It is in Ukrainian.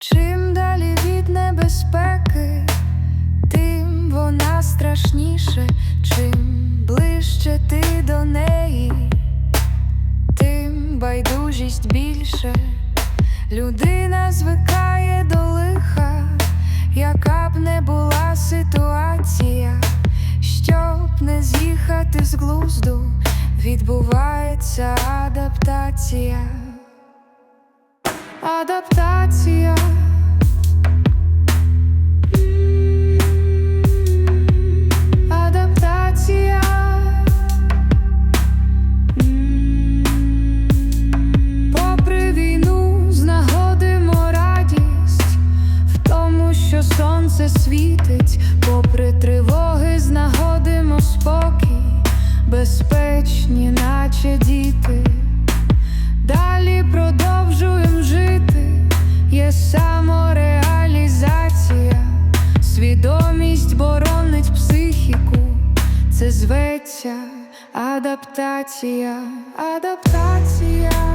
Чим далі від небезпеки, тим вона страшніше, чим ближче ти до неї, тим байдужість більше. Людина звикає до лиха, яка б не була ситуація, щоб не з'їхати з глузду, відбувається адаптація. Адаптація. Наче діти. Далі продовжуємо жити, є самореалізація, свідомість боронить психіку, це зветься адаптація, адаптація.